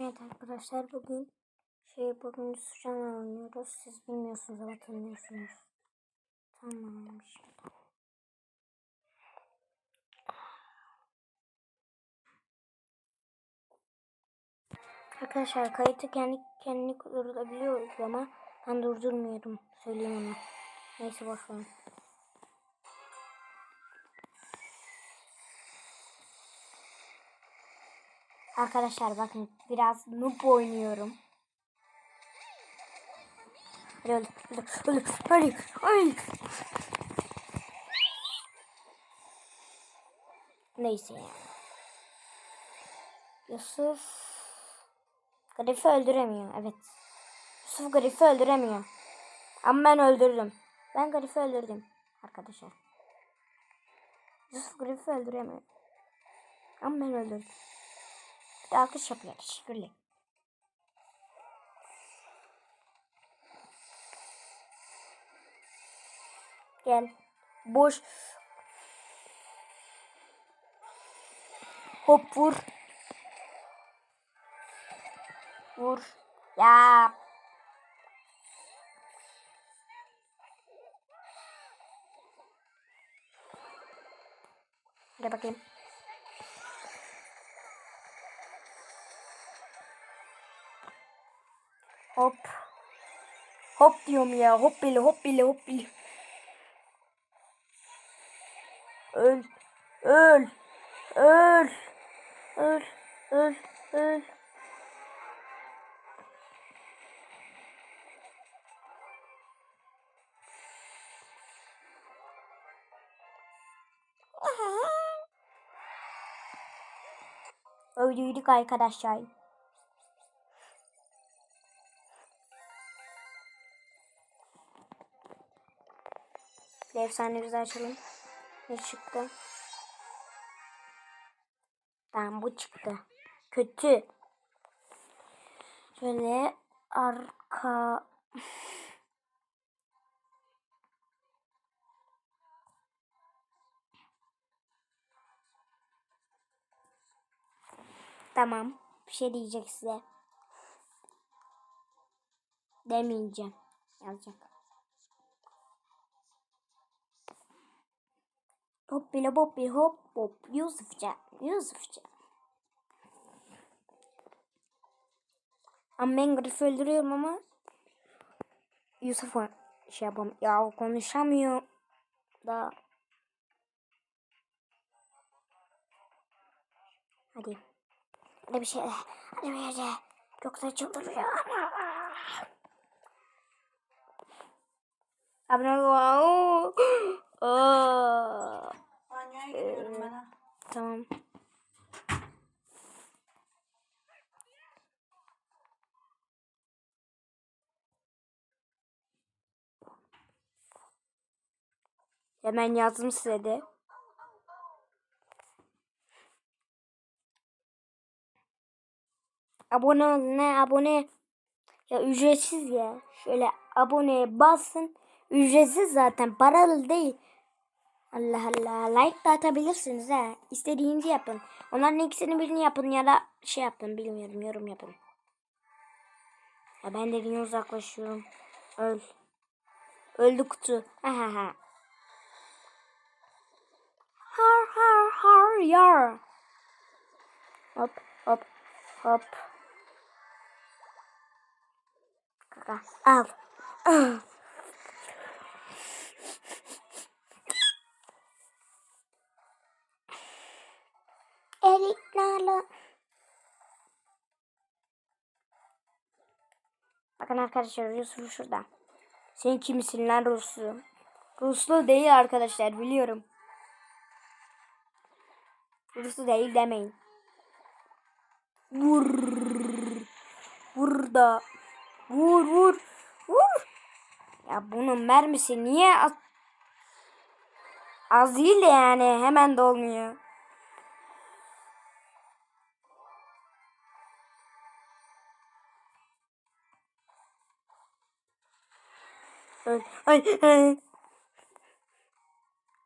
Evet arkadaşlar bugün şey bugün Sucan'la oynuyoruz. Siz bilmiyorsunuz ama tanıyorsunuz. Tamam şimdi. Arkadaşlar kayıtı kendi kendini durdurabiliyoruz ama ben durdurmuyorum. Söyleyeyim onu. Neyse boş Arkadaşlar bakın biraz noob oynuyorum. Hadi öl, öl, öl, öl, öl. Neyse ya. Yusuf Garif'i öldüremiyor. Evet. Yusuf Garif'i öldüremiyor. Ama ben öldürdüm. Ben Garif'i öldürdüm arkadaşlar. Yusuf Garif'i öldüremiyor. Ama ben öldürdüm. Bir alkış yapıyor. Teşekkürler. Gel. Boş. Hop vur. Vur. Ya. Gel bakayım. Hop. Hop diyorum ya. Hop bile hop bile hop bile. Öl. Öl. Öl. Öl. Öl. Öl. Öldürdük arkadaşlar. Bir efsanemizi açalım. Ne çıktı? Tamam bu çıktı. Kötü. Şöyle arka... Tamam. Bir şey diyecek size. Demeyeceğim. Yazacak. Hop bile hop bile hop hop Yusufça Yusufça. Ama ben Grif'i öldürüyorum ama Yusuf'a şey yapam ya konuşamıyor da. Hadi. Hadi bir şey. Hadi bir şey. Yoksa çıldırıyor abone ol. Aa. Banyoya gidiyorum ben ha. Tamam. Hemen yazdım size de. Abone ol ne abone. Ya ücretsiz ya. Şöyle aboneye basın. Ücretsiz zaten paralı değil. Allah Allah. Like da ha. İstediğinizi yapın. Onların ikisini birini yapın ya da şey yapın bilmiyorum yorum yapın. Ya ben de yine uzaklaşıyorum. Öl. Öldü kutu. Ha ha. Har har har yar. Hop hop hop. Kaka al. Ah. Erik Nala. Bakın arkadaşlar Yusuf şurada. Sen kimsin lan Ruslu? Ruslu değil arkadaşlar biliyorum. Ruslu değil demeyin. Vur. Burada. Vur vur. Vur. Ya bunun mermisi niye az, az değil de yani hemen dolmuyor. Ay, ay.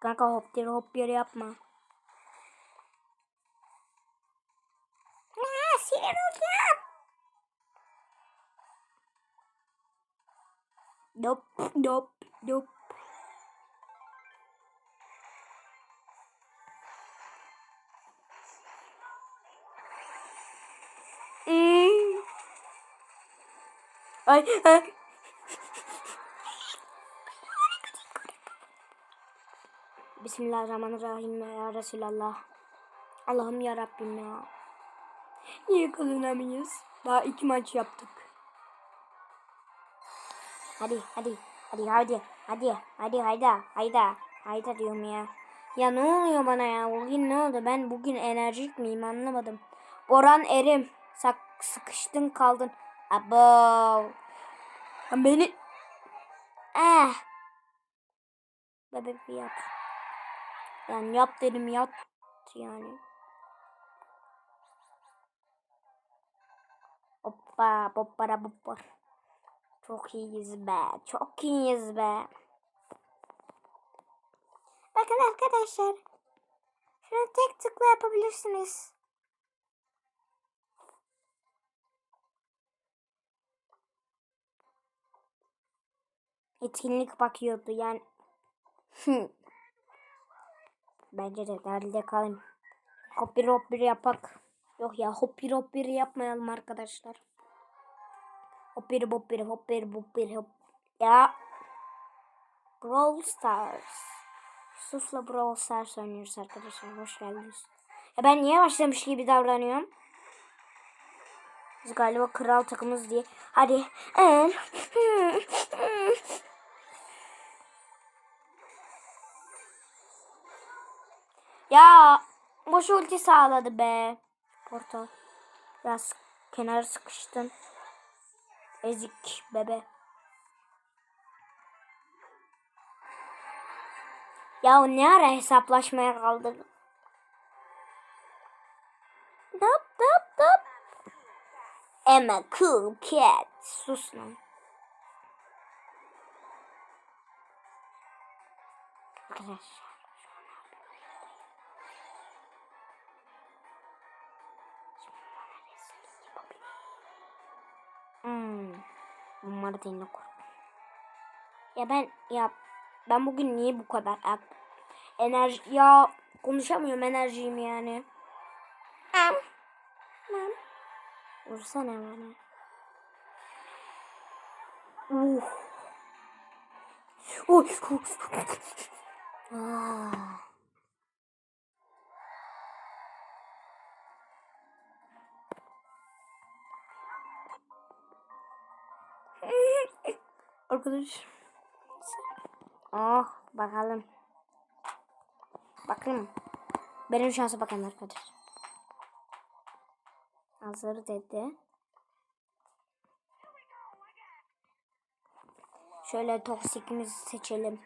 Kanka hop yere hop yere yapma. Aa, sinir olacağım. Dop dop dop. Hmm. Ay, ay. Bismillahirrahmanirrahim ya Resulallah. Allah'ım ya Rabbim ya. Niye kazanamayız? Daha iki maç yaptık. Hadi hadi hadi hadi hadi hadi hayda hayda hayda diyorum ya. Ya ne oluyor bana ya? Bugün ne oldu? Ben bugün enerjik miyim anlamadım. Boran Erim. Sak sıkıştın kaldın. Abo. Beni... Eh. Bebek bir yap. Yani yap dedim yat yani. Hoppa hoppara hoppa. Çok iyiyiz be. Çok iyiyiz be. Bakın arkadaşlar. Şunu tek tıkla yapabilirsiniz. Etkinlik bakıyordu yani. Bence de derli kalayım. Hoppir hoppir yapak. Yok ya hoppir hoppir yapmayalım arkadaşlar. Hoppir hoppir hoppir hoppir hop. Ya. Brawl Stars. Yusuf'la Brawl Stars oynuyoruz arkadaşlar. Hoş geldiniz. Ya ben niye başlamış gibi davranıyorum? Biz galiba kral takımız diye. Hadi. Ya boş ulti sağladı be. Portal. Biraz kenara sıkıştın. Ezik bebe. Ya ne ara hesaplaşmaya kaldık? Dop dop dop. I'm a cool cat. Sus lan. Arkadaşlar. Hmm. Bunları dinle kork. Ya ben ya ben bugün niye bu kadar enerji ya konuşamıyorum enerjiyim yani. Am. Am. Vursana bana. Uh. Uy. Ah. Arkadaş. Oh bakalım. Bakalım. Benim şansa bakın arkadaş. Hazır dedi. Şöyle toksikimizi seçelim.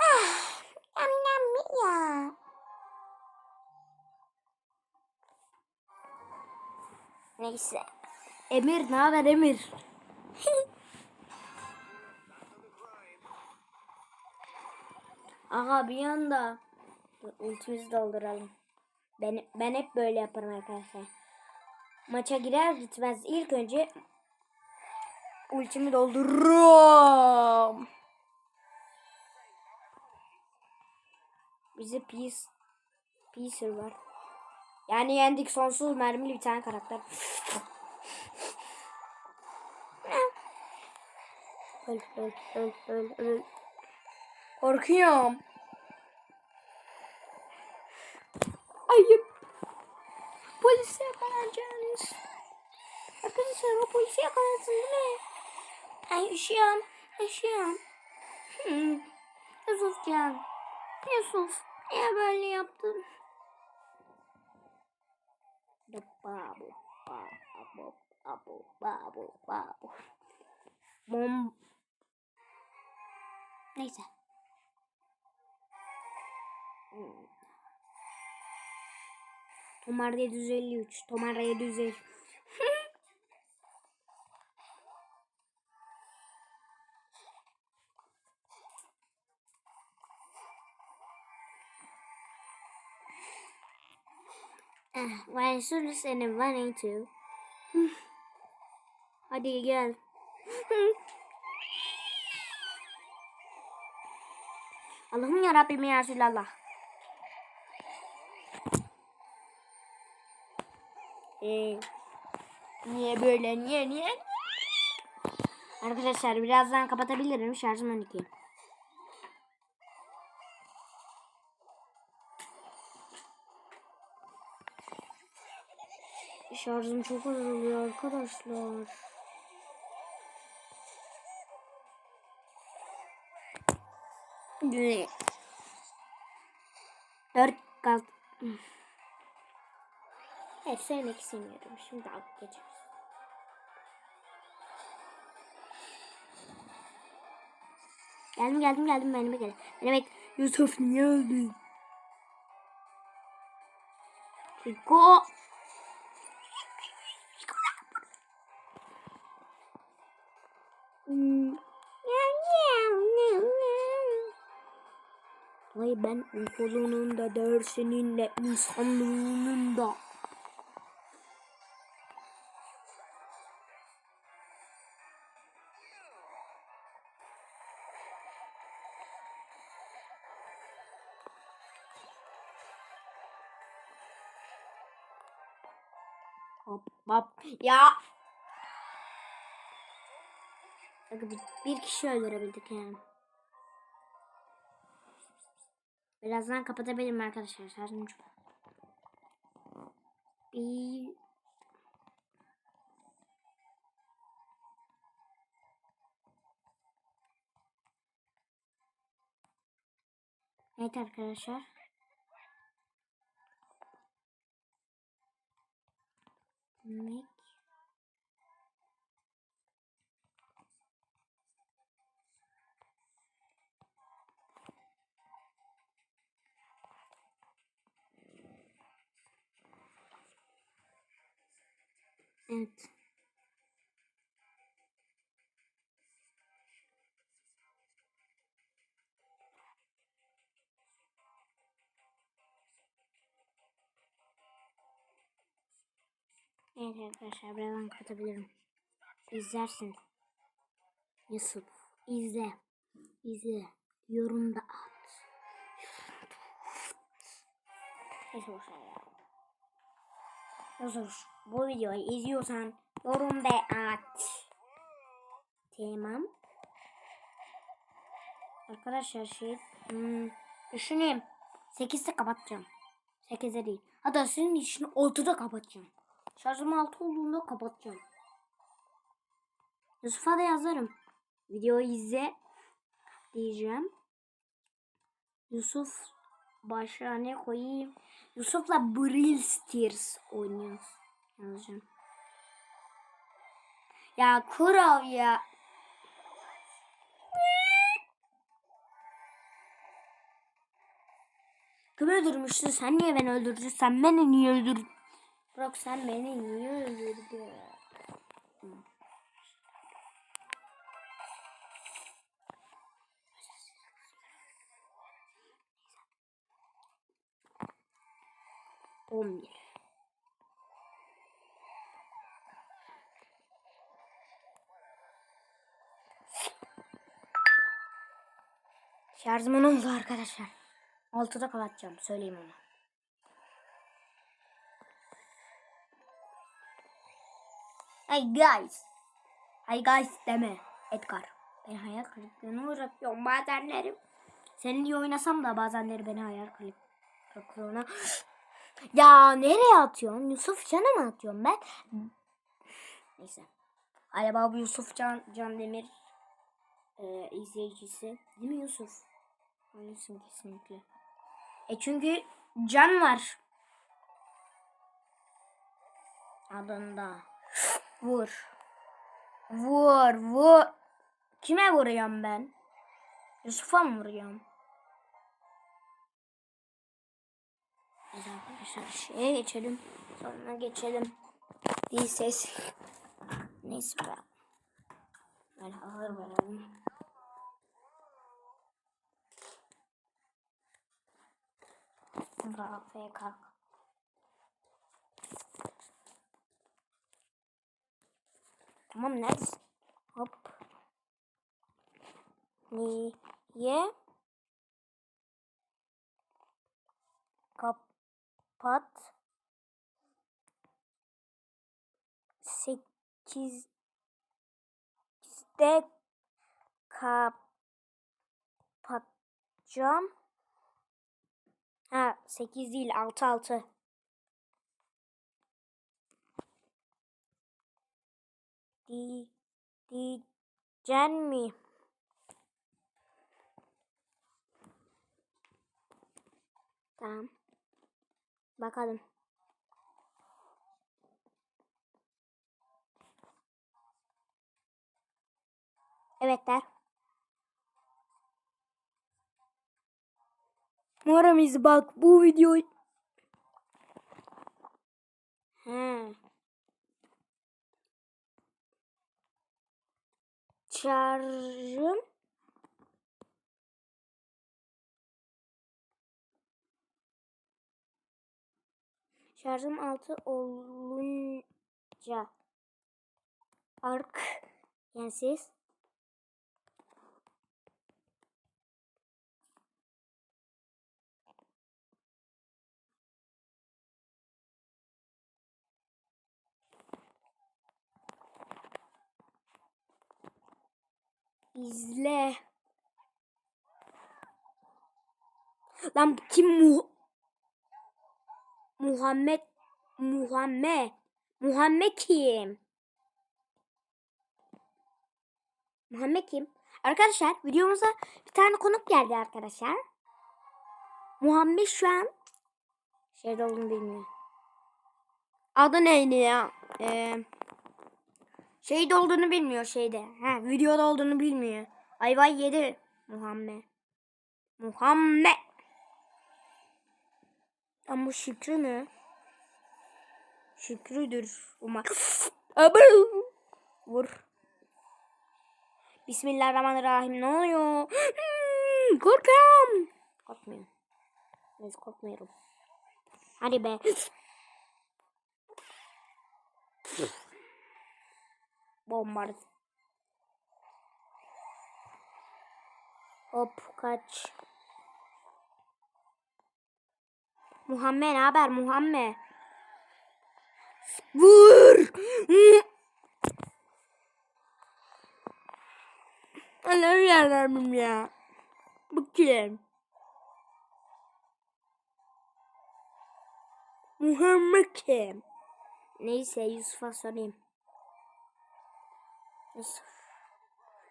Ah, yam ya. Neyse. Emir ne haber Emir? Aha bir anda Dur, ultimizi dolduralım. Ben ben hep böyle yaparım arkadaşlar. Maça girer gitmez ilk önce ultimi doldururum. Bize peace Peacer var. Yani yendik sonsuz mermili bir tane karakter. öl öl öl öl öl. Korkuyorum. Ayıp. Polise yakalanacaksınız. Arkadaşlar o polisi yakalansın değil mi? Ay üşüyorum. Üşüyorum. Hmm. Yusufcan. Yusuf. Niye böyle yaptın? Babu, babu, babu, babu, babu. Bom. Neyse. Tomar 753. Tomar 750. Ah, Vay sürü seni var two. Hadi gel. Allah'ım ya Rabbim ya Resulallah. Ee, niye böyle? Niye niye? Arkadaşlar birazdan kapatabilirim. Şarjım 12. Şarjım çok azalıyor arkadaşlar. Dört kaldı. Evet sevmek istemiyorum. Şimdi alıp geçeriz. Geldim geldim geldim benime gel. Bek. Yusuf niye öldün? Chico. Hmm. Vay ben okulunun da dersinin de insanlığının da. Hop hop ya. Bir kişi öldürebildik yani. Birazdan kapatabilirim arkadaşlar. Şarjım çok. Bir... Evet arkadaşlar. Demek Evet. Evet arkadaşlar birazdan kapatabilirim. İzlersin. Yusuf izle. İzle. Yorumda at. Neyse boşver ya. Yusuf bu videoyu izliyorsan yorumda at. Tamam. Arkadaşlar şey hmm, düşüneyim. 8'de kapatacağım. 8'de değil. Hatta senin için 6'da kapatacağım. Şarjım 6 olduğunda kapatacağım. Yusuf'a da yazarım. Videoyu izle diyeceğim. Yusuf başa ne koyayım? Yusuf'la Brill Steers oynuyoruz. Yazacağım. Ya Kurav ya. Kim öldürmüştü? Sen niye beni öldürdün? Sen beni niye öldürdün? Bırak sen beni niye öldürdün? On bir. Şarjım on oldu arkadaşlar. Altıda kapatacağım. Söyleyeyim ona. Hey guys. Hey guys deme. Edgar. Ben hayal kırıklığına uğratıyorum bazenlerim. Senin iyi oynasam da bazenleri beni hayal kırıklığına... ya nereye atıyorsun? Yusuf Can'a mı atıyorum ben? Neyse. Galiba bu Yusuf Can, Can Demir e, izleyicisi. Değil mi Yusuf? Öylesin kesinlikle. E çünkü Can var. Adında. Vur. Vur vur. Kime vuruyorum ben? Yusuf'a mı vuruyorum? Arkadaşlar şeye geçelim. Sonra geçelim. Bir ses. Neyse be. Böyle ağır verelim. Kafaya kalk. Tamam neredesin? Hop. Niye? Kapat. Sekizde kapatacağım. Ha sekiz değil altı altı. Di, diyeceksin mi? Tamam. Bakalım. Evet der. Umarım bak bu videoyu. He. Şarjım Şarjım altı olunca. Ark. Yani siz. İzle. Lan kim mu Muhammed Muhammed Muhammed kim? Muhammed kim? Arkadaşlar videomuza bir tane konuk geldi arkadaşlar. Muhammed şu an şeyde olduğunu bilmiyor. Adı neydi ya? Ee, şeyde olduğunu bilmiyor şeyde. Ha, videoda olduğunu bilmiyor. Ayvay yedi Muhammed. Muhammed. Ama bu Şükrü mü? Şükrüdür umarım. Vur. Bismillahirrahmanirrahim. Ne oluyor? Hmm, Korkuyorum. Korkmuyorum. Neyse korkmuyorum. Hadi be. Bombard. Hop kaç. Muhammed ne haber Muhammed? Vur! Allah'ım yarabbim ya. Bu kim? Muhammed kim? Neyse Yusuf'a sorayım. Yusuf.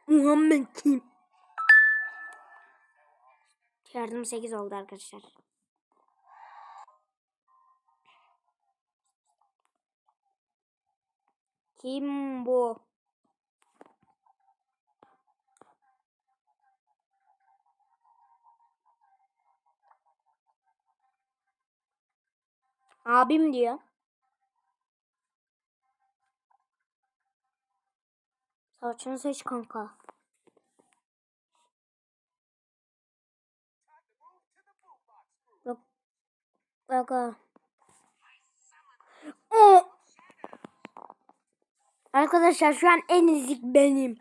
Muhammed kim? Yardım 8 oldu arkadaşlar. Kim bu? Abim diyor. Saçını seç kanka. Yok. Yok. O. Arkadaşlar şu an en ezik benim.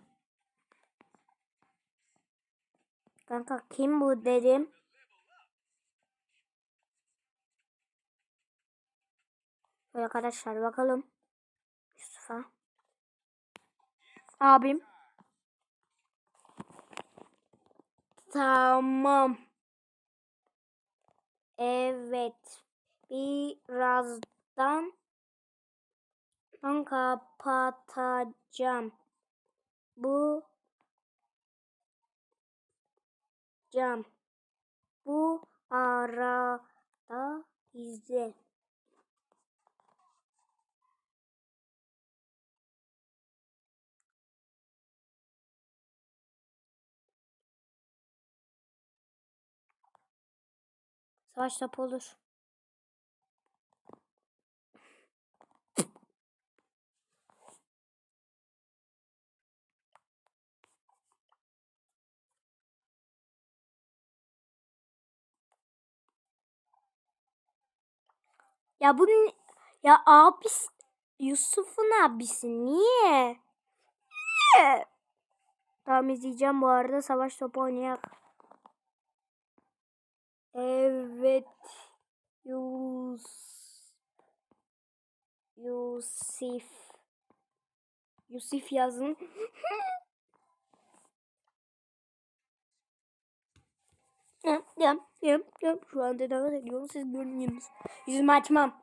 Kanka kim bu dedim. Arkadaşlar bakalım. Yusuf'a. Abim. Tamam. Evet. Birazdan ben kapatacağım. Bu cam. Bu arada izle. Savaş topu olur. Ya bunun ya abisi Yusuf'un abisi niye? Tamam izleyeceğim bu arada savaş topu oynayak. Evet. Yus. Yusuf. Yusuf yazın. Yap yap yap. Şu anda davet ediyorum. Siz görünüyorsunuz. Yüzümü açmam.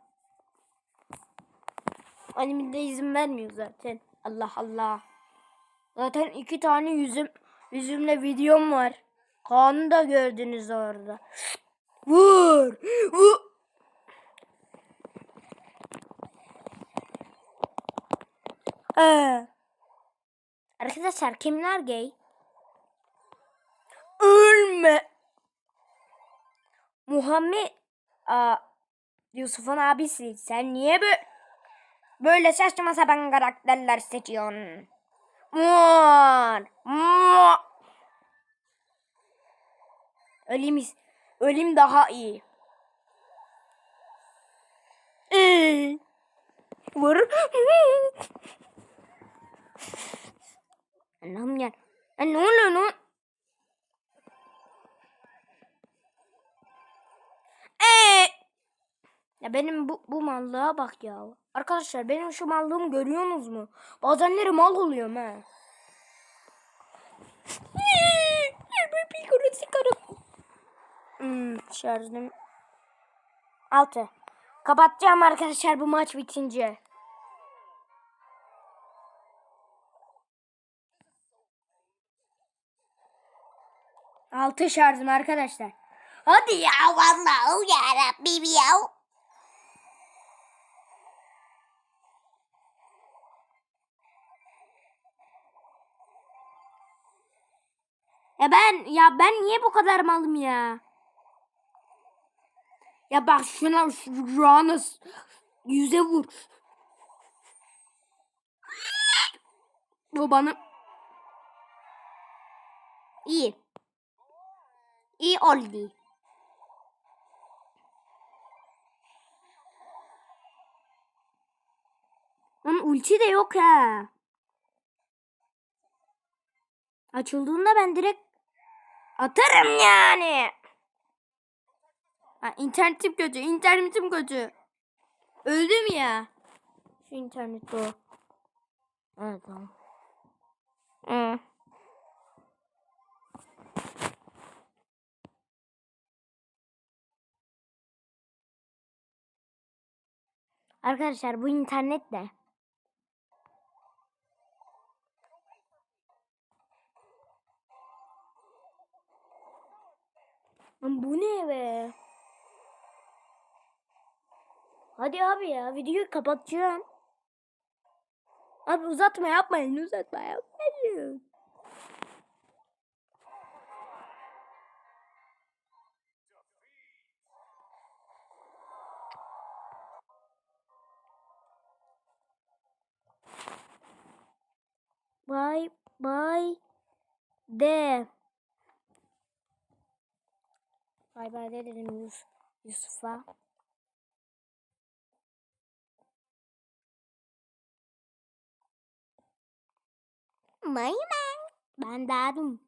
Annemin de izin vermiyor zaten. Allah Allah. Zaten iki tane yüzüm yüzümle videom var. Kaan'ı da gördünüz orada. Vur! Vur! Ee. Arkadaşlar kimler gay? Ölme. Muhammed Aa, Yusuf'un abisi. Sen niye böyle böyle saçma sapan karakterler seçiyorsun? Muar. Muar. Ölüm, ölüm daha iyi. Ee, Vur. Anam ya. Ne oluyor ne? ol- Ee, ya benim bu, bu mallığa bak ya. Arkadaşlar benim şu mallığımı görüyorsunuz mu? Bazenleri mal oluyorum sigarım. Hmm, şarjım. Altı. Kapatacağım arkadaşlar bu maç bitince. Altı şarjım arkadaşlar. Hadi ya vallahi ya Rabbim ya. Ya ben ya ben niye bu kadar malım ya? Ya bak şuna şu ana yüze vur. Bu bana iyi. İyi oldu. Lan ulti de yok ha. Açıldığında ben direkt atarım yani. Ha, internetim kötü, internetim kötü. Öldüm ya. Şu internet o. Evet tamam. Hı. Arkadaşlar bu internet de. Lan bu ne be? Hadi abi ya videoyu kapatacağım. Abi uzatma yapmayın uzatma yapmayın. Bye bye de. Bye bye de dedim Yus Yusuf'a. Bye bye. Ben dadım.